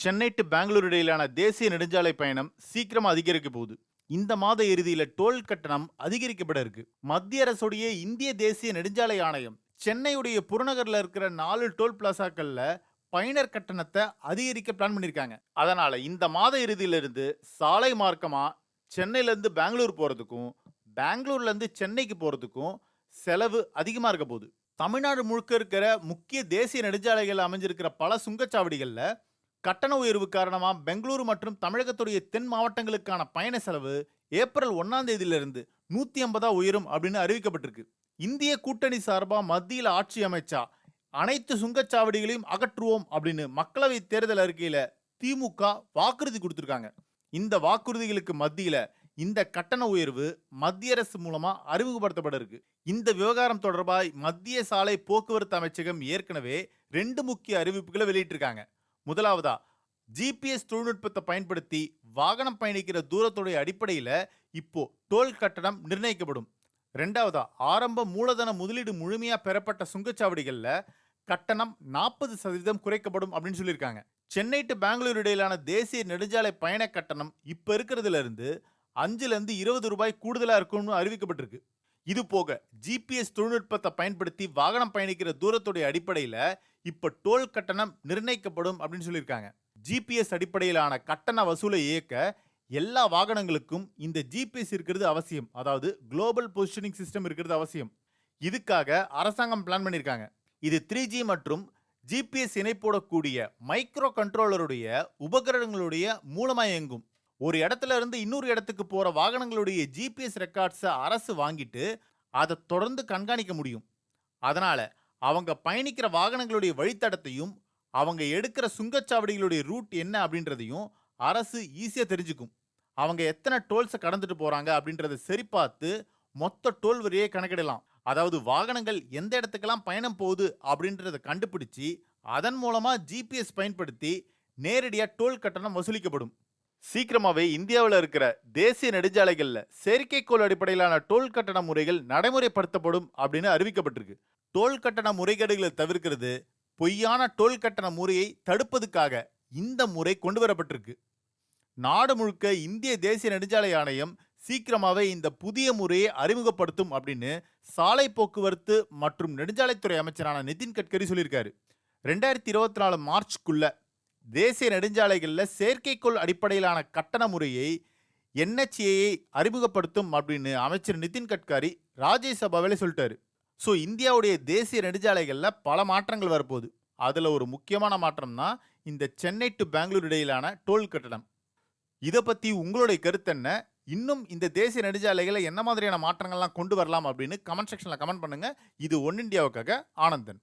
Chennai to Bangalore இடையிலான தேசிய நெடுஞ்சாலை பயணம் சீக்கிரமா அதிகரிக்க போகுது. இந்த மாத இறுதியில டோல் கட்டணம் அதிகரிக்கப்பட இருக்கு. மத்திய அரசுடைய இந்திய தேசிய நெடுஞ்சாலை ஆணையம் சென்னையுடைய புறநகர்ல இருக்கிற நாலு டோல் பிளாசாக்கள்ல பயனர் கட்டணத்தை அதிகரிக்க பிளான் பண்ணிருக்காங்க அதனால இந்த மாத இறுதியிலிருந்து சாலை மார்க்கமா சென்னையில இருந்து பெங்களூர் போறதுக்கும் பெங்களூர்ல இருந்து சென்னைக்கு போறதுக்கும் செலவு அதிகமா இருக்க போகுது. தமிழ்நாடு முழுக்க இருக்கிற முக்கிய தேசிய நெடுஞ்சாலைகள் அமைஞ்சிருக்கிற பல சுங்கச்சாவடிகளில் கட்டண உயர்வு காரணமா பெங்களூரு மற்றும் தமிழகத்துடைய தென் மாவட்டங்களுக்கான பயண செலவு ஏப்ரல் ஒன்றாம் தேதியிலிருந்து நூத்தி ஐம்பதா உயரும் அப்படின்னு அறிவிக்கப்பட்டிருக்கு. இந்திய கூட்டணி சார்பா மத்தியில் ஆட்சி அமைச்சா அனைத்து சுங்கச்சாவடிகளையும் அகற்றுவோம் அப்படின்னு மக்களவை தேர்தல் அறிக்கையில திமுக வாக்குறுதி கொடுத்திருக்காங்க. இந்த வாக்குறுதிகளுக்கு மத்தியில இந்த கட்டண உயர்வு மத்திய அரசு மூலமா அறிமுகப்படுத்தப்பட இருக்கு இந்த விவகாரம் தொடர்பாய் மத்திய சாலை போக்குவரத்து அமைச்சகம் ஏற்கனவே ரெண்டு முக்கிய அறிவிப்புகளை வெளியிட்டிருக்காங்க. முதலாவதா ஜிபிஎஸ் தொழில்நுட்பத்தை பயன்படுத்தி வாகனம் பயணிக்கிற தூரத்துடைய அடிப்படையில் இப்போ டோல் கட்டணம் நிர்ணயிக்கப்படும். ரெண்டாவதா ஆரம்ப மூலதன முதலீடு முழுமையா பெறப்பட்ட சுங்கச்சாவடிகள்ல கட்டணம் நாற்பது சதவீதம் குறைக்கப்படும் அப்படின்னு சொல்லியிருக்காங்க. சென்னை டு பெங்களூர் இடையிலான தேசிய நெடுஞ்சாலை பயண கட்டணம் இப்போ இருக்கிறதுல இருந்து அஞ்சுல இருந்து இருபது ரூபாய் கூடுதலா இருக்கும்னு அறிவிக்கப்பட்டிருக்கு. இது போக ஜிபிஎஸ் தொழில்நுட்பத்தை பயன்படுத்தி வாகனம் பயணிக்கிற தூரத்துடைய அடிப்படையில் இப்போ டோல் கட்டணம் நிர்ணயிக்கப்படும் அப்படின்னு சொல்லியிருக்காங்க. ஜிபிஎஸ் அடிப்படையிலான கட்டண வசூலை இயக்க எல்லா வாகனங்களுக்கும் இந்த ஜிபிஎஸ் இருக்கிறது அவசியம். அதாவது குளோபல் பொசிஷனிங் சிஸ்டம் இருக்கிறது அவசியம். இதுக்காக அரசாங்கம் பிளான் பண்ணியிருக்காங்க. இது த்ரீ ஜி மற்றும் ஜிபிஎஸ் இணைப்போடக்கூடிய மைக்ரோ கண்ட்ரோலருடைய உபகரணங்களுடைய மூலமாக இயங்கும். ஒரு இடத்துல இருந்து இன்னொரு இடத்துக்கு போற வாகனங்களுடைய ஜிபிஎஸ் ரெக்கார்ட்ஸை அரசு வாங்கிட்டு அதை தொடர்ந்து கண்காணிக்க முடியும். அதனால அவங்க பயணிக்கிற வாகனங்களுடைய வழித்தடத்தையும் அவங்க எடுக்கிற சுங்கச்சாவடிகளுடைய ரூட் என்ன அப்படின்றதையும் அரசு ஈஸியாக தெரிஞ்சுக்கும். அவங்க எத்தனை டோல்ஸை கடந்துட்டு போறாங்க அப்படின்றத சரி பார்த்து மொத்த டோல் வரியை கணக்கிடலாம். அதாவது வாகனங்கள் எந்த இடத்துக்கெல்லாம் பயணம் போகுது அப்படின்றத கண்டுபிடிச்சு அதன் மூலமா ஜிபிஎஸ் பயன்படுத்தி நேரடியாக டோல் கட்டணம் வசூலிக்கப்படும். சீக்கிரமாவே இந்தியாவில் இருக்கிற தேசிய நெடுஞ்சாலைகள்ல செயற்கைக்கோள் அடிப்படையிலான டோல் கட்டண முறைகள் நடைமுறைப்படுத்தப்படும் அப்படின்னு அறிவிக்கப்பட்டிருக்கு. டோல் கட்டண முறைகேடுகளை தவிர்க்கிறது பொய்யான டோல் கட்டண முறையை தடுப்பதுக்காக இந்த முறை கொண்டு வரப்பட்டிருக்கு. நாடு முழுக்க இந்திய தேசிய நெடுஞ்சாலை ஆணையம் சீக்கிரமாவே இந்த புதிய முறையை அறிமுகப்படுத்தும் அப்படின்னு சாலை போக்குவரத்து மற்றும் நெடுஞ்சாலைத்துறை அமைச்சரான நிதின் கட்கரி சொல்லியிருக்காரு. ரெண்டாயிரத்தி இருபத்தி நாலு மார்ச்க்குள்ள தேசிய நெடுஞ்சாலைகளில் செயற்கைக்கோள் அடிப்படையிலான கட்டண முறையை என்ஹெச்ஏயை அறிமுகப்படுத்தும் அப்படின்னு அமைச்சர் நிதின் கட்காரி ராஜ்யசபாவில் சொல்லிட்டாரு. ஸோ இந்தியாவுடைய தேசிய நெடுஞ்சாலைகளில் பல மாற்றங்கள் வரப்போகுது. அதில் ஒரு முக்கியமான மாற்றம் தான் இந்த சென்னை டு பெங்களூர் இடையிலான டோல் கட்டணம். இதை பற்றி உங்களுடைய கருத்து என்ன? இன்னும் இந்த தேசிய நெடுஞ்சாலைகளை என்ன மாதிரியான மாற்றங்கள்லாம் கொண்டு வரலாம் அப்படின்னு கமெண்ட் செக்ஷனில் கமெண்ட் பண்ணுங்கள் இது ஒன் இந்தியாவுக்காக ஆனந்தன்.